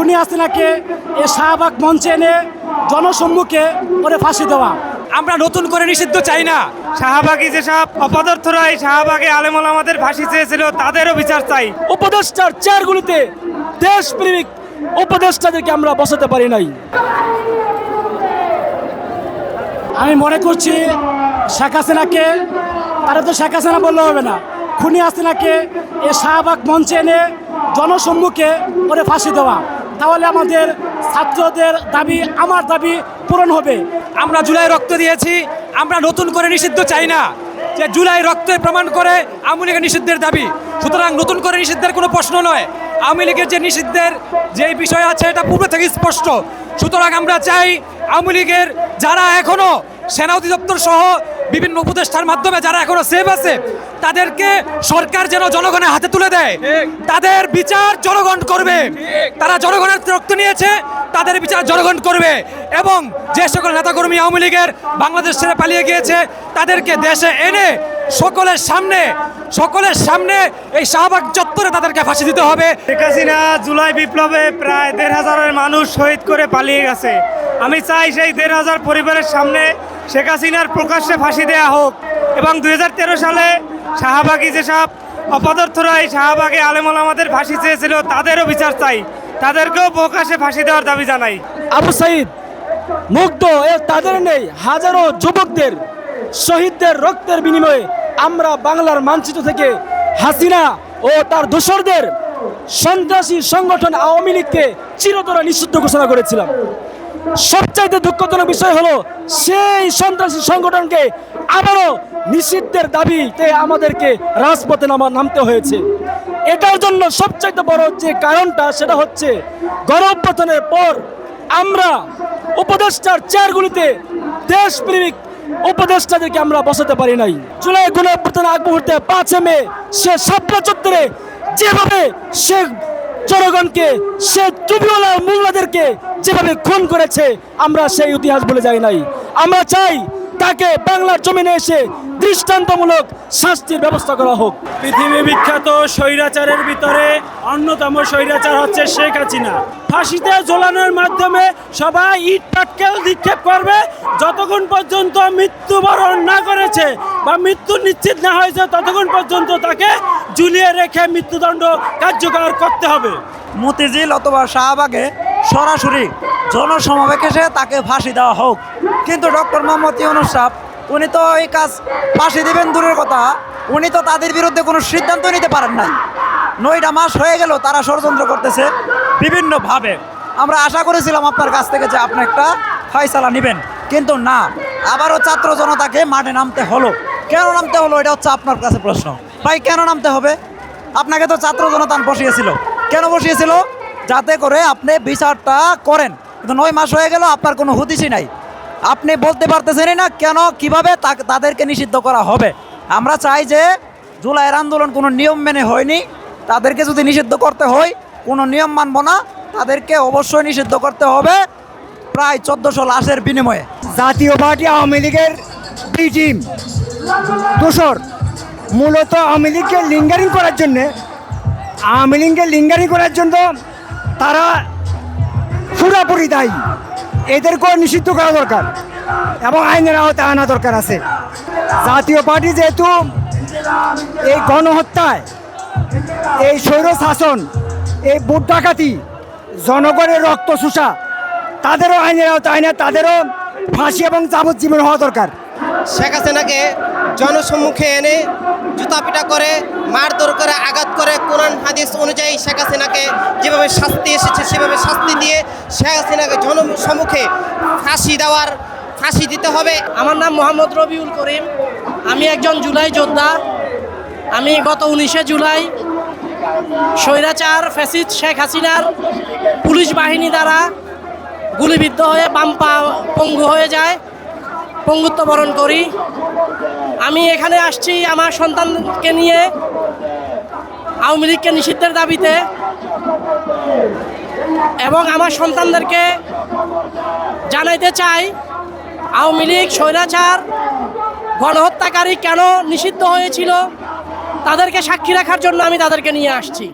খুনি হাসিনাকে এ শাহবাগ মঞ্চে এনে জনসম্মুখে ওরে ফাঁসি দেওয়া। আমরা নতুন করে নিষিদ্ধ চাই না। শাহবাগী যেসব অপদার্থরা এই শাহবাগে আলেমল আমাদের ফাঁসি চেয়েছিল তাদেরও বিচার চাই। উপদেষ্টার চেয়ারগুলিতে দেশপ্রেমিক উপদেষ্টাদেরকে আমরা বসাতে পারি নাই। আমি মনে করছি শেখ হাসিনাকে তারা তো শেখ হাসিনা বললে হবে না। খুনি হাসিনাকে এ শাহবাগ মঞ্চে এনে জনসম্মুখে ওরে ফাঁসি দেওয়া। তাহলে আমাদের ছাত্রদের দাবি, আমার দাবি পূরণ হবে। আমরা জুলাই রক্ত দিয়েছি, আমরা নতুন করে নিষিদ্ধ চাই না যে জুলাই রক্তে প্রমাণ করে আওয়ামী লীগের নিষিদ্ধের দাবি। সুতরাং নতুন করে নিষিদ্ধের কোনো প্রশ্ন নয়। আওয়ামী লীগের যে নিষিদ্ধের যে বিষয় আছে, এটা পূর্বে থেকে স্পষ্ট। সুতরাং আমরা চাই আওয়ামী লীগের যারা এখনও সেনা অধিদপ্তর সহ বিভিন্ন উপদেষ্টার মাধ্যমে যারা এখনও সেভ আছে তাদেরকে সরকার যেন জনগণের হাতে তুলে দেয়। তাদের বিচার জনগণ করবে। তারা জনগণের রক্ত নিয়েছে তাদের বিচার জনগণ করবে এবং যে সকল নেতাকর্মী আওয়ামী লীগের বাংলাদেশ ছেড়ে পালিয়ে গিয়েছে তাদেরকে দেশে এনে সকলের সামনে সকলের সামনে এই শাহবাগ চত্বরে তাদেরকে ফাঁসি দিতে হবে। শেখ হাসিনা জুলাই বিপ্লবে প্রায় দেড় হাজারের মানুষ শহীদ করে পালিয়ে গেছে। আমি চাই সেই দেড় হাজার পরিবারের সামনে শেখ হাসিনার প্রকাশ্যে ফাঁসি দেওয়া হোক এবং দুই হাজার তেরো সালে শাহবাগী যেসব অপদার্থরা এই শাহবাগে আলেমল আমাদের ফাঁসি চেয়েছিল, তাদেরও বিচার চাই। তাদেরকেও প্রকাশ্যে ফাঁসি দেওয়ার দাবি জানাই। আবু সাইদ, মুগ্ধ এ তাদের নেই হাজারো যুবকদের, শহীদদের রক্তের বিনিময়ে আমরা বাংলার মানচিত্র থেকে হাসিনা ও তার দোসরদের সন্ত্রাসী সংগঠন আওয়ামী লীগকে চিরতরে নিষিদ্ধ ঘোষণা করেছিলাম। সবচাইতে দুঃখজনক বিষয় হলো, সেই সন্ত্রাসী সংগঠনকে আবারও নিষিদ্ধের দাবিতে আমাদেরকে রাজপথে নামা, নামতে হয়েছে। এটার জন্য সবচাইতে বড় যে কারণটা, সেটা হচ্ছে গণঅভ্যুত্থানের পর আমরা উপদেষ্টার চেয়ারগুলিতে দেশপ্রেমিক উপদেষ্টাদেরকে আমরা বসাতে পারি নাই। জুলাই গণঅভ্যুত্থান আগ মুহূর্তে পাঁচে মে সে সাপলা চত্বরে যেভাবে সে জনগণকে, সে টুবিওয়ালা মোল্লাদেরকে যেভাবে খুন করেছে, আমরা সেই ইতিহাস বলে যাই নাই। আমরা চাই তাকে বাংলার জমিনে এসে দৃষ্টান্তমূলক শাস্তির ব্যবস্থা করা হোক। পৃথিবী বিখ্যাত স্বৈরাচারের ভিতরে অন্যতম স্বৈরাচার হচ্ছে শেখ হাসিনা। ফাঁসিতে ঝোলানোর মাধ্যমে সবাই ইট পাটকেল নিক্ষেপ করবে। যতক্ষণ পর্যন্ত মৃত্যুবরণ না করেছে বা মৃত্যু নিশ্চিত না হয়েছে, ততক্ষণ পর্যন্ত তাকে ঝুলিয়ে রেখে মৃত্যুদণ্ড কার্যকর করতে হবে। মতিঝিল অথবা শাহবাগে সরাসরি জনসমাবেশে তাকে ফাঁসি দেওয়া হোক। কিন্তু ডক্টর মোহাম্মদ ইউনুস সাহেব, উনি তো এই কাজ ফাঁসি দিবেন দূরের কথা। উনি তো তাদের বিরুদ্ধে কোনো সিদ্ধান্ত নিতে পারেন নাই। নয়টা মাস হয়ে গেল, তারা ষড়যন্ত্র করতেছে বিভিন্নভাবে। আমরা আশা করেছিলাম আপনার কাছ থেকে যে আপনি একটা ফয়সালা নেবেন। কিন্তু না, আবারও ছাত্র জনতাকে মাঠে নামতে হলো। কেন নামতে হলো, এটা হচ্ছে আপনার কাছে প্রশ্ন। ভাই, কেন নামতে হবে? আপনাকে তো ছাত্র জনতা বসিয়েছিল। কেন বসিয়েছিল? যাতে করে আপনি বিচারটা করেন। কিন্তু নয় মাস হয়ে গেল, আপনার কোনো হুদিসই নাই। আপনি বলতে পারতেছেনই না কেন, কীভাবে তাদেরকে নিষিদ্ধ করা হবে। আমরা চাই যে জুলাইয়ের আন্দোলন কোনো নিয়ম মেনে হয়নি। তাদেরকে যদি নিষিদ্ধ করতে হয়, কোনো নিয়ম মানব না। তাদেরকে অবশ্যই নিষিদ্ধ করতে হবে প্রায় চোদ্দোশো লাশের বিনিময়ে। জাতীয় পার্টি, আওয়ামী লীগের বি টিম দোসর। মূলত আওয়ামী লীগকে লিঙ্গারিং করার জন্যে, আওয়ামী লীগকে লিঙ্গারিং করার জন্য তারা পুরাপুরি দায়ী। এদেরকেও নিষিদ্ধ করা দরকার এবং আইনের আওতায় আনা দরকার আছে। জাতীয় পার্টি যেহেতু এই গণহত্যায়, এই স্বৈর শাসন, এই ভোট ডাকাতি, জনগণের রক্ত শুষা তাদেরও আইনের আওতায় আইনে তাদেরও ফাঁসি এবং যাবজ্জীবন হওয়া দরকার। শেখ হাসিনাকে জনসম্মুখে এনে জুতাপিটা করে মারধর করে আঘাত করে কোরআন, হাদিস অনুযায়ী শেখ হাসিনাকে যেভাবে শাস্তি এসেছে সেভাবে শাস্তি দিয়ে শেখ হাসিনাকে জনসম্মুখে ফাঁসি দেওয়ার, ফাঁসি দিতে হবে। আমার নাম মোহাম্মদ রবিউল করিম। আমি একজন জুলাই যোদ্ধা। আমি গত উনিশে জুলাই স্বৈরাচার ফ্যাসিদ শেখ হাসিনার পুলিশ বাহিনী দ্বারা গুলিবিদ্ধ হয়ে বাম পা পঙ্গু হয়ে যায়। পঙ্গুত্ব বরণ করি। আমি এখানে আসছি আমার সন্তানকে নিয়ে আওয়ামী লীগকে নিষিদ্ধের দাবিতে এবং আমার সন্তানদেরকে জানাইতে চাই, আওয়ামী লীগ স্বৈরাচার, গণহত্যাকারী কেন নিষিদ্ধ হয়েছিল, তাদেরকে সাক্ষী রাখার জন্য আমি তাদেরকে নিয়ে আসছি।